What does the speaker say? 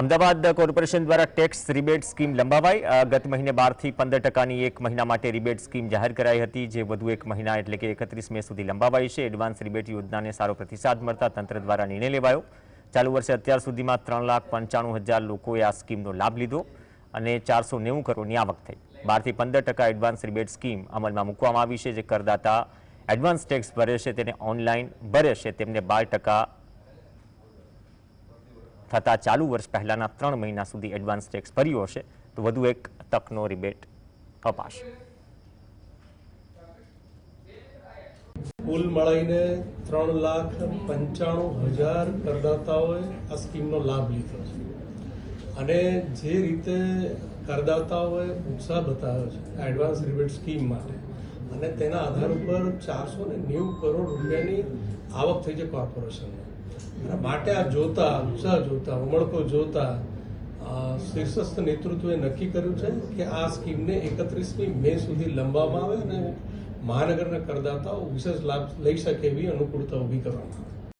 Ahmedabad corporation દ્વારા tax rebate scheme લંબાવાઈ. ગત મહિને બારથી પંદર ટકાની એક મહિના માટે રિબેટ સ્કીમ જાહેર કરાઈ હતી, જે વધુ એક મહિના એટલે કે એકત્રીસ મે સુધી લંબાવાઈ છે. એડવાન્સ રિબેટ યોજનાને સારો પ્રતિસાદ મળતા તંત્ર દ્વારા નિર્ણય લેવાયો. ચાલુ વર્ષે અત્યાર સુધીમાં ત્રણ લાખ પંચાણું હજાર લોકોએ આ સ્કીમનો લાભ લીધો અને ચારસો નેવું કરોડની આવક થઈ. બારથી પંદર ટકા એડવાન્સ રિબેટ સ્કીમ અમલમાં મૂકવામાં આવી છે, જે કરદાતા એડવાન્સ ટેક્સ ભરે છે, તેને ઓનલાઈન ભરે છે, તેમને બાર ટકા થતા ચાલુ વર્ષ પહેલાના ત્રણ મહિના સુધી એડવાન્સ ટેક્સ ભર્યો હશે, તો વધુ એક તકનો રિબેટ અપાશે. કુલ મળીને ત્રણ લાખ પંચાણું હજાર કરદાતાઓએ આ સ્કીમનો લાભ લીધો છે. અને જે રીતે કરદાતાઓએ ઉત્સાહ બતાવ્યો છે એડવાન્સ રિબેટ સ્કીમ માટે અને તેના આધાર ઉપર ચારસો ને નેવું કરોડ રૂપિયાની આવક થઈ છે કોર્પોરેશનને. અને માટે આ જોતા, ઉત્સાહ જોતા, ઉમળકો જોતા શીર્ષસ્થ નેતૃત્વે નક્કી કર્યું છે કે આ સ્કીમને એકત્રીસમી મે સુધી લંબાવવામાં આવે અને મહાનગરના કરદાતાઓ વિશેષ લાભ લઈ શકે એવી અનુકૂળતા ઊભી કરવામાં આવે.